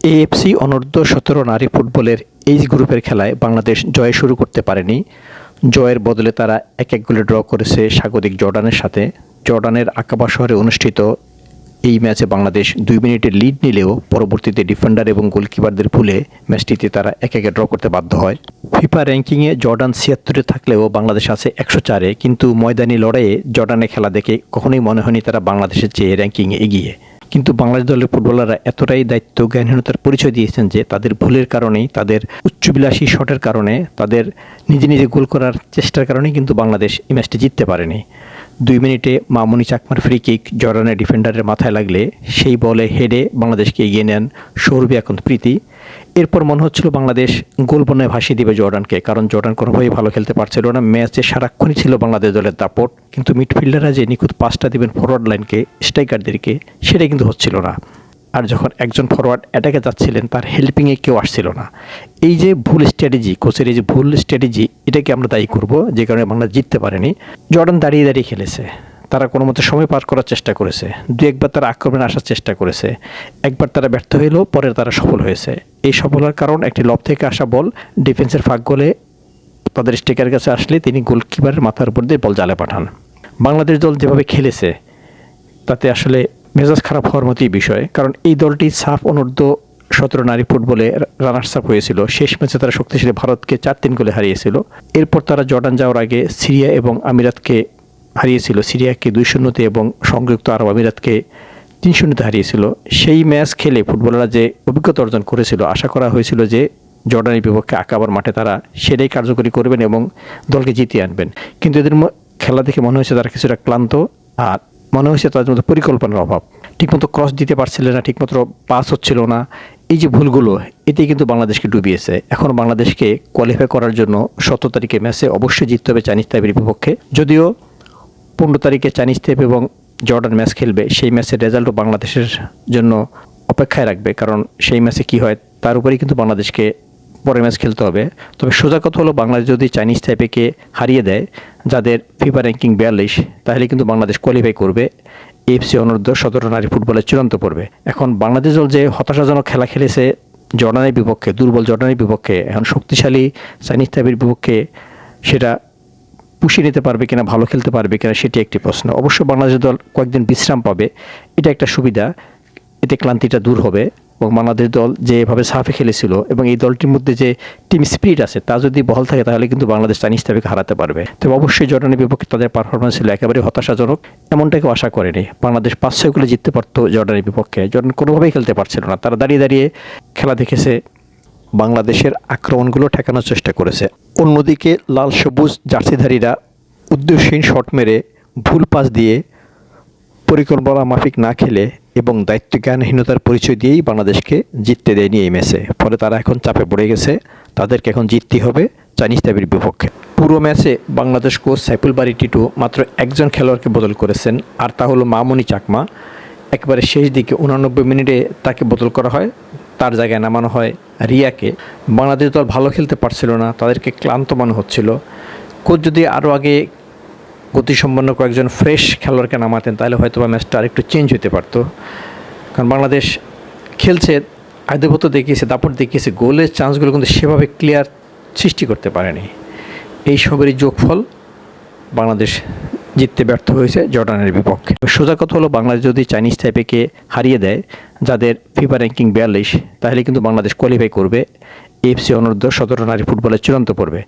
AFC অনূর্ধ্ব সতেরো নারী ফুটবলের এইচ গ্রুপের খেলায় বাংলাদেশ জয় শুরু করতে পারেনি। জয়ের বদলে তারা এক এক গোলে ড্র করেছে স্বাগতিক জর্ডানের সাথে। জর্ডানের আকাবা শহরে অনুষ্ঠিত এই ম্যাচে বাংলাদেশ দুই মিনিটের লিড নিলেও পরবর্তীতে ডিফেন্ডার এবং গোলকিপারদের ভুলে ম্যাচটিতে তারা এক একে ড্র করতে বাধ্য হয়। ফিফা র্যাঙ্কিংয়ে জর্ডান ছিয়াত্তরে থাকলেও বাংলাদেশ আছে একশো চারে, কিন্তু ময়দানি লড়াইয়ে জর্ডানে খেলা দেখে কখনোই মনে হয়নি তারা বাংলাদেশের চেয়ে র্যাঙ্কিংয়ে এগিয়ে। কিন্তু বাংলাদেশ দলের ফুটবলাররা এতটাই দায়িত্ব জ্ঞানহীনতার পরিচয় দিয়েছেন যে তাদের ভুলের কারণেই, তাদের উচ্চবিলাসী শটের কারণে, তাদের নিজে নিজে গোল করার চেষ্টার কারণেই কিন্তু বাংলাদেশ এই ম্যাচটি জিততে পারেনি। দুই মিনিটে মামুনি চাকমার ফ্রি কিক জর্ডানের ডিফেন্ডারের মাথায় লাগলে সেই বলে হেডে বাংলাদেশকে এগিয়ে নেন সৌরভী এখন প্রীতি। এরপর মনে হচ্ছিল বাংলাদেশ গোল বনে ভাসিয়ে দিবে জর্ডানকে, কারণ জর্ডান কোনোভাবেই ভালো খেলতে পারছিল না। ম্যাচে সারাক্ষণই ছিল বাংলাদেশ দলের দাপট, কিন্তু মিডফিল্ডাররা যে নিখুঁত পাসটা দিবেন ফরওয়ার্ড লাইনকে স্ট্রাইকারদেরকে সেটা কিন্তু হচ্ছিল না। আর যখন একজন ফরওয়ার্ড অ্যাটাকে যাচ্ছিলেন, তার হেল্পিংয়ে কেউ আসছিল না। এই যে ভুল স্ট্র্যাটেজি কোচের এই যে ভুল স্ট্র্যাটেজি এটাকে আমরা দায়ী করব, যে কারণে বাংলা জিততে পারেনি। জর্ডান দাঁড়িয়ে দাঁড়িয়ে খেলেছে। তারা কোনো মতো সময় পার করার চেষ্টা করেছে। দু একবার তারা আক্রমণে আসার চেষ্টা করেছে। একবার তারা ব্যর্থ হলেও পরে তারা সফল হয়েছে। এই সফল হওয়ার কারণ একটি লব থেকে আসা বল ডিফেন্সের ফাঁক গোলে তাদের স্টেকারের কাছে আসলে তিনি গোলকিপারের মাথার উপর দিয়ে বল জালে পাঠান। বাংলাদেশ দল যেভাবে খেলেছে, তাতে আসলে মেজাজ খারাপ হওয়ার মতোই বিষয়। কারণ এই দলটি সাফ, অনূর্ধ্ব সতেরো নারী ফুটবলে রানার্স আপ হয়েছিল। শেষ ম্যাচে তারা শক্তিশালী ভারতকে চার তিন গোলে হারিয়েছিল। এরপর তারা জর্ডান যাওয়ার আগে সিরিয়া এবং আমিরাতকে হারিয়েছিল। সিরিয়াকে দুই শূন্যতে এবং সংযুক্ত আরব আমিরাতকে তিন শূন্যতে হারিয়েছিল। সেই ম্যাচ খেলে ফুটবলাররা যে অভিজ্ঞতা অর্জন করেছিল, আশা করা হয়েছিল যে জর্ডানের বিপক্ষে আঁকাবার মাঠে তারা সেটাই কার্যকরী করবেন এবং দলকে জিতিয়ে আনবেন। কিন্তু এদের খেলা দেখে মনে হয়েছে তারা কিছুটা ক্লান্ত আর মনে হয়েছে তাদের মধ্যে পরিকল্পনার অভাব। ঠিকমতো ক্রস দিতে পারছিলেন না, ঠিকমতো পাস হচ্ছিল না। এই যে ভুলগুলো, এতেই কিন্তু বাংলাদেশকে ডুবিয়েছে। এখন বাংলাদেশকে কোয়ালিফাই করার জন্য সতেরো তারিখে ম্যাচে অবশ্যই জিততে হবে চাইনিজ তাইবের বিপক্ষে। যদিও পনেরো তারিখে চাইনিজ তাইপ এবং জর্ডান ম্যাচ খেলবে, সেই ম্যাচের রেজাল্টও বাংলাদেশের জন্য অপেক্ষায় রাখবে। কারণ সেই ম্যাচে কী হয়, তার উপরেই কিন্তু বাংলাদেশকে পরের ম্যাচ খেলতে হবে। তবে সোজা কথা হলো, বাংলাদেশ যদি চাইনিজ তাইপেকে হারিয়ে দেয়, যাদের ফিফা র্যাঙ্কিং বিয়াল্লিশ, তাহলে কিন্তু বাংলাদেশ কোয়ালিফাই করবে। এফসি অনূর্ধ্ব সতেরো নারী ফুটবলের চূড়ান্ত পড়বে এখন বাংলাদেশ দল যে হতাশাজনক খেলা খেলেছে, জর্ডানের বিপক্ষে, দুর্বল জর্ডানের বিপক্ষে, এখন শক্তিশালী চাইনিজ টাইপের বিপক্ষে, সেটা পুষিয়ে নিতে পারবে কিনা, ভালো খেলতে পারবে কিনা, সেটি একটি প্রশ্ন। অবশ্য বাংলাদেশ দল কয়েকদিন বিশ্রাম পাবে, এটা একটা সুবিধা, এতে ক্লান্তিটা দূর হবে। এবং বাংলাদেশ দল যেভাবে সাফে খেলেছিল এবং এই দলটির মধ্যে যে টিম স্পিরিট আছে, তা যদি বহাল থাকে, তাহলে কিন্তু বাংলাদেশ চাইনিজ তাবিকে হারাতে পারবে। তবে অবশ্যই জর্ডানের বিপক্ষে তাদের পারফরমেন্স ছিল একেবারে হতাশাজনক। এমনটাকেও আশা করেনি। বাংলাদেশ পাঁচ ছয় গোলে জিততে পারতো জর্ডানের বিপক্ষে। জর্ডান কোনোভাবেই খেলতে পারছিল না, তারা দাঁড়িয়ে দাঁড়িয়ে খেলা দেখেছে। বাংলাদেশের আক্রমণগুলো ঠেকানোর চেষ্টা করেছে। অন্যদিকে লাল সবুজ জার্সিধারীরা উদ্দেশ্যহীন শট মেরে ভুল পাস দিয়ে পরিকল্পনা মাফিক না খেলে এবং দায়িত্ব জ্ঞানহীনতার পরিচয় দিয়েই বাংলাদেশকে জিততে দেয়নি এই ম্যাচে। ফলে তারা এখন চাপে পড়ে গেছে। তাদেরকে এখন জিততে হবে চাইনিজ তাবির বিপক্ষে। পুরো ম্যাচে বাংলাদেশ কোচ সাইফুল বাড়ি টিটু মাত্র একজন খেলোয়াড়কে বদল করেছেন, আর তা হলো মামনি চাকমা। একবারে শেষ দিকে উনানব্বই মিনিটে তাকে বদল করা হয়। তার জায়গায় নামানো হয় রিয়াকে। বাংলাদেশ দল ভালো খেলতে পারছিল না, তাদেরকে ক্লান্ত মনে হচ্ছিল। কোচ যদি আরও আগে গতিসম্পন্ন কয়েকজন ফ্রেশ খেলোয়াড়কে নামাতেন, তাহলে হয়তো বা ম্যাচটা আরেকটু চেঞ্জ হতে পারতো। কারণ বাংলাদেশ খেলছে, আধিপত্য দেখিয়েছে, দাপট দেখিয়েছে, গোলের চান্সগুলো কিন্তু সেভাবে ক্লিয়ার সৃষ্টি করতে পারেনি। এই সবেরই যোগফল বাংলাদেশ জিততে ব্যর্থ হয়েছে জর্ডানের বিপক্ষে। সোজা কথা হলো, বাংলাদেশ যদি চাইনিজ টাইপেকে হারিয়ে দেয়, যাদের ফিফা র্যাঙ্কিং বিয়াল্লিশ, তাহলে কিন্তু বাংলাদেশ কোয়ালিফাই করবে এফসি অনূর্ধ্ব সতেরো নারী ফুটবলের চূড়ান্ত পড়বে